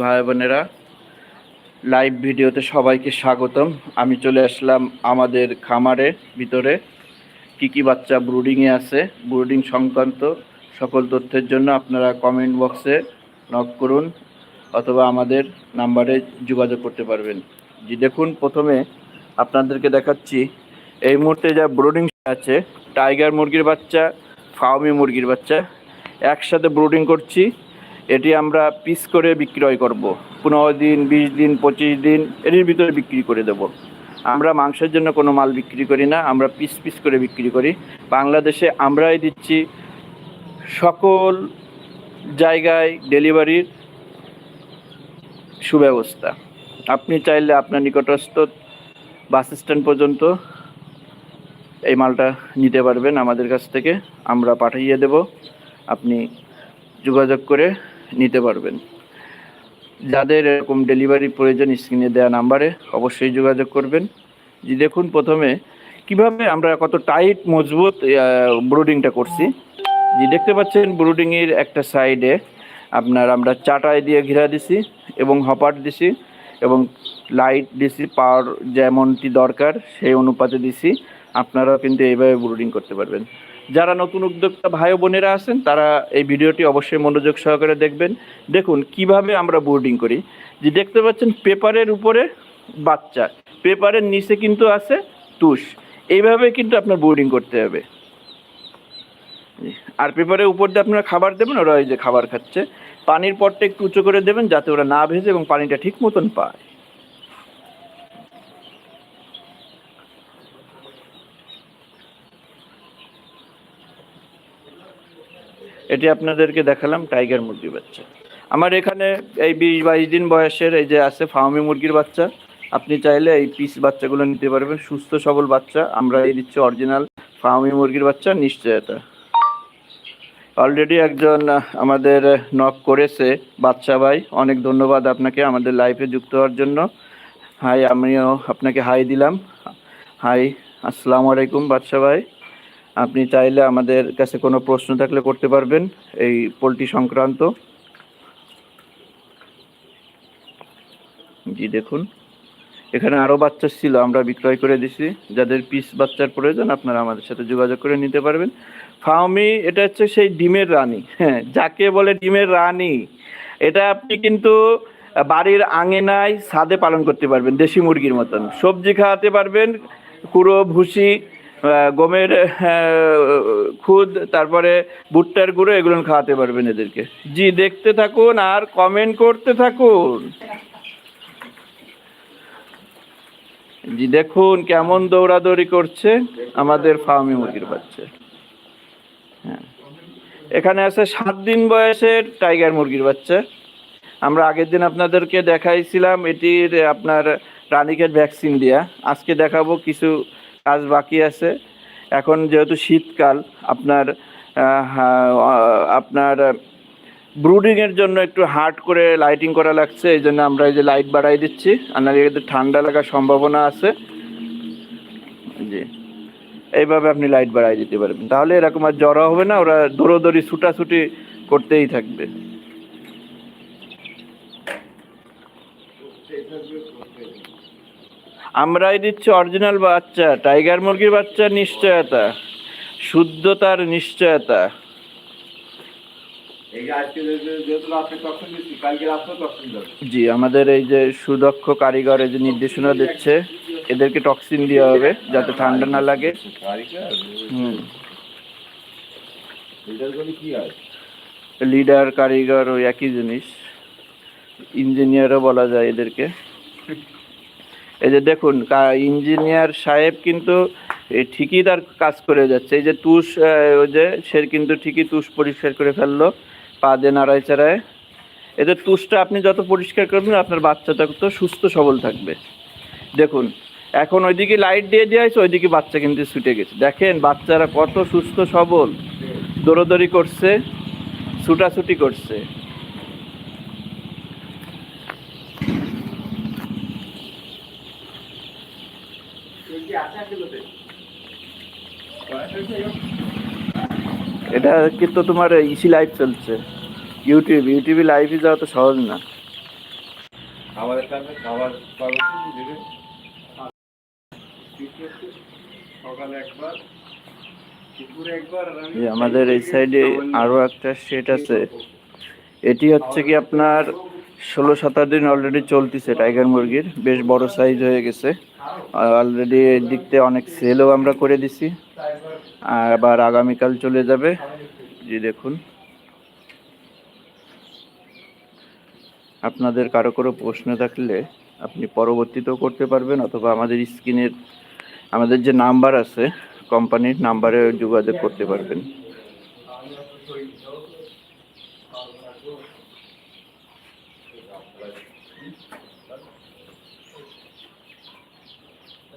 ভাই বোনেরা লাইভ ভিডিওতে সবাইকে স্বাগতম। আমি চলে আসলাম আমাদের খামারে, ভিতরে। কি কি বাচ্চা ব্রুডিংয়ে আছে ব্রুডিং সংক্রান্ত সকল তথ্যের জন্য আপনারা কমেন্ট বক্সে নক করুন, অথবা আমাদের নাম্বারে যোগাযোগ করতে পারবেন। জি, দেখুন, প্রথমে আপনাদেরকে দেখাচ্ছি, এই মুহূর্তে যা ব্রুডিং আছে টাইগার মুরগির বাচ্চা ফাউমি মুরগির বাচ্চা, একসাথে ব্রুডিং করছি। এটি আমরা পিস করে বিক্রয় করব। পনেরো দিন, বিশ দিন, পঁচিশ দিন এর ভিতরে বিক্রি করে দেব। আমরা মাংসের জন্য কোনো মাল বিক্রি করি না, আমরা পিস পিস করে বিক্রি করি। বাংলাদেশে আমরাই দিচ্ছি সকল জায়গায় ডেলিভারির সুব্যবস্থা। আপনি চাইলে আপনার নিকটস্থ বাস স্ট্যান্ড পর্যন্ত এই মালটা নিতে পারবেন। আমাদের কাছ থেকে আমরা পাঠিয়ে দেব। আপনি যোগাযোগ করে নিতে পারবেন। যাদের এরকম ডেলিভারি প্রয়োজন স্ক্রিনে দেওয়া নাম্বারে অবশ্যই যোগাযোগ করবেন। যে দেখুন প্রথমে কীভাবে আমরা কত টাইট মজবুত ব্রুডিংটা করছি। যে দেখতে পাচ্ছেন ব্রুডিংয়ের একটা সাইডে আপনার আমরা চাটাই দিয়ে ঘেরা দিছি এবং হপার দিছি এবং লাইট দিছি পাওয়ার যেমনটি দরকার সেই অনুপাতে দিছি। আপনারাও কিন্তু এইভাবে ব্রুডিং করতে পারবেন। যারা নতুন উদ্যোক্তা ভাই বোনেরা আছেন, তারা এই ভিডিওটি অবশ্যই মনোযোগ সহকারে দেখবেন। দেখুন, কীভাবে আমরা বোর্ডিং করি। যে দেখতে পাচ্ছেন, পেপারের উপরে বাচ্চা, পেপারের নিচে কিন্তু আছে তুষ। এইভাবে কিন্তু আপনার বোর্ডিং করতে হবে। আর পেপারের উপর দিয়ে আপনারা খাবার দেবেন, ওরা ওই যে খাবার খাচ্ছে। পানির পটটা একটু উঁচু করে দেবেন, যাতে ওরা না ভেজে এবং পানিটা ঠিক মতন পায়। এটি আপনাদেরকে দেখালাম টাইগার মুরগির বাচ্চা। আমার এখানে এই বিশ বাইশ দিন বয়সের এই যে আছে ফার্মি মুরগির বাচ্চা, আপনি চাইলে এই পিস বাচ্চাগুলো নিতে পারবেন। সুস্থ, সবল বাচ্চা। আমরা এই দিচ্ছি অরিজিনাল ফার্মি মুরগির বাচ্চা নিশ্চয়তা অলরেডি একজন আমাদের নক করেছে বাচ্চা ভাই। অনেক ধন্যবাদ আপনাকে আমাদের লাইফে যুক্ত হওয়ার জন্য। হাই আমিও আপনাকে হাই দিলাম। হাই আসসালামু আলাইকুম বাচ্চা ভাই। আপনি চাইলে আমাদের কাছে কোনো প্রশ্ন থাকলে করতে পারবেন এই পোলট্রি সংক্রান্ত। জি, দেখুন। এখানে আরও বাচ্চা ছিল, আমরা বিক্রয় করে দিছি। যাদের পিস বাচ্চার প্রয়োজন, আপনারা আমাদের সাথে যোগাযোগ করে নিতে পারবেন। ফার্মি এটা হচ্ছে সেই ডিমের রানী। হ্যাঁ যাকে বলে ডিমের রানী, এটা আপনি কিন্তু বাড়ির আঙিনায় ছাদে পালন করতে পারবেন, দেশি মুরগির মতন। সবজি খাওয়াতে পারবেন, কুড়ো, ভুসি গমের খুদ, তারপরে ভুট্টার গুঁড়ো, এগুলো খাওয়াতে পারবেন এদেরকে। জি, দেখতে থাকুন আর কমেন্ট করতে থাকুন। জি, দেখুন কেমন দৌড়াদৌড়ি করছে আমাদের ফার্মি মুরগির বাচ্চা। হ্যাঁ। এখানে আছে সাত দিন বয়সের টাইগার মুরগির বাচ্চা। আমরা আগের দিন আপনাদেরকে দেখাইছিলাম, এটির আপনার রানিকের ভ্যাকসিন দেওয়া আজকে দেখাবো কিছু কাজ বাকি আছে। এখন যেহেতু শীতকাল, আপনার আপনার ব্রুডিংয়ের জন্য একটু হার্ড করে লাইটিং করা লাগছে, এই জন্য আমরা এই যে লাইট বাড়াই দিচ্ছি। আর এদের ঠান্ডা লাগার সম্ভাবনা আছে। জি এইভাবে আপনি লাইট বাড়াই দিতে পারবেন। তাহলে এরকম আর জ্বর হবে না, ওরা দৌড়োদৌড়ি, ছুটাছুটি করতেই থাকবে। আমরাই দিচ্ছি অরিজিনাল বাচ্চা টাইগার মুরগির বাচ্চার নিশ্চয়তা শুদ্ধতার নিশ্চয়তা। জি আমাদের এই যে সুদক্ষ কারিগর এই যে নির্দেশনা দিচ্ছে এদেরকে টক্সিন দেওয়া হবে যাতে ঠান্ডা না লাগে। হুম। লিডার কারিগর ওই একই জিনিস। ইঞ্জিনিয়ারও বলা যায় এদেরকে। এই যে দেখুন ইঞ্জিনিয়ার সাহেব কিন্তু ঠিকই তার কাজ করে যাচ্ছে। এই যে তুষ ওই যে সে কিন্তু ঠিকই তুষ পরিষ্কার করে ফেলল, পা দিয়ে নাড়ায় চাড়ায়। এদের তুষটা আপনি যত পরিষ্কার করবেন, আপনার বাচ্চাটা তো সুস্থ সবল থাকবে। দেখুন, এখন ওইদিকে লাইট দিয়ে দেওয়া হয়েছে, ওইদিকে বাচ্চা কিন্তু ছুটে গেছে। দেখেন, বাচ্চারা কত সুস্থ সবল, দৌড়োদৌড়ি করছে, ছুটাছুটি করছে। এটা কিন্তু তোমার ইসি লাইভ চলছে। ইউটিউব ইউটিউবে লাইভে যাওয়া তো সহজ না। খাবারের টাইমে খাবার আমাদের এই সাইডে আরও একটা সেট আছে। এটি হচ্ছে কি আপনার ষোলো সতেরো দিন অলরেডি চলতেছে টাইগার মুরগির। বেশ বড় সাইজ হয়ে গেছে। অলরেডি দিক থেকে অনেক সেলও আমরা করে দিছি। আর আবার আগামীকাল চলে যাবে। জি, দেখুন। আপনাদের কারও কোনো প্রশ্ন থাকলে আপনি পরবর্তীতেও করতে পারবেন, অথবা আমাদের স্ক্রিনের, আমাদের যে নাম্বার আছে কোম্পানির নাম্বারে যোগাযোগ করতে পারবেন।